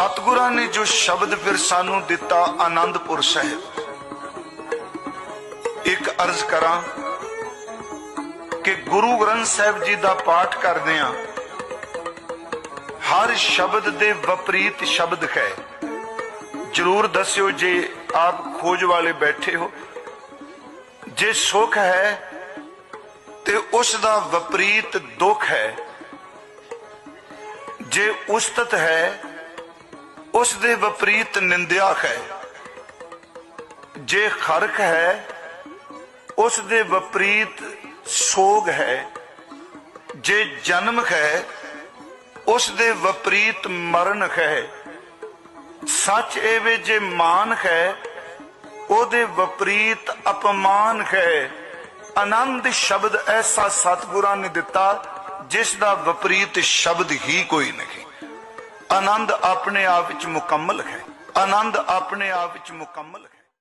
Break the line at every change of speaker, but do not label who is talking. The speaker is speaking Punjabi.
ਸਤਿਗੁਰਾਂ ਨੇ ਜੋ ਸ਼ਬਦ ਫਿਰ ਸਾਨੂੰ ਦਿੱਤਾ ਆਨੰਦਪੁਰ ਸਾਹਿਬ। ਇੱਕ ਅਰਜ਼ ਕਰਾਂ ਕਿ ਗੁਰੂ ਗ੍ਰੰਥ ਸਾਹਿਬ ਜੀ ਦਾ ਪਾਠ ਕਰਦੇ ਆ ਹਰ ਸ਼ਬਦ ਦੇ ਵਿਪਰੀਤ ਸ਼ਬਦ ਹੈ। ਜਰੂਰ ਦੱਸਿਓ ਜੇ ਆਪ ਖੋਜ ਵਾਲੇ ਬੈਠੇ ਹੋ। ਜੇ ਸੁਖ ਹੈ ਤੇ ਉਸ ਦਾ ਵਿਪਰੀਤ ਦੁੱਖ ਹੈ। ਜੇ ਉਸਤਤ ਹੈ ਉਸ ਦੇ ਵਿਪਰੀਤ ਨਿੰਦਿਆ ਹੈ। ਜੇ ਖਰਕ ਹੈ, ਉਸ ਦੇ ਵਿਪਰੀਤ ਸੋਗ ਹੈ। ਜੇ ਜਨਮ ਹੈ, ਉਸ ਦੇ ਵਿਪਰੀਤ ਮਰਨ ਹੈ। ਸੱਚ ਇਹ ਵੇ ਜੇ ਮਾਨ ਹੈ, ਉਹਦੇ ਵਿਪਰੀਤ ਅਪਮਾਨ ਹੈ। ਆਨੰਦ ਸ਼ਬਦ ਐਸਾ ਸਤਿਗੁਰਾਂ ਨੇ ਦਿੱਤਾ, ਜਿਸ ਦਾ ਵਿਪਰੀਤ ਸ਼ਬਦ ਹੀ ਕੋਈ ਨਹੀਂ। ਆਨੰਦ ਆਪਣੇ ਆਪ ਵਿੱਚ ਮੁਕੰਮਲ ਹੈ। ਆਨੰਦ ਆਪਣੇ ਆਪ ਵਿੱਚ ਮੁਕੰਮਲ ਹੈ।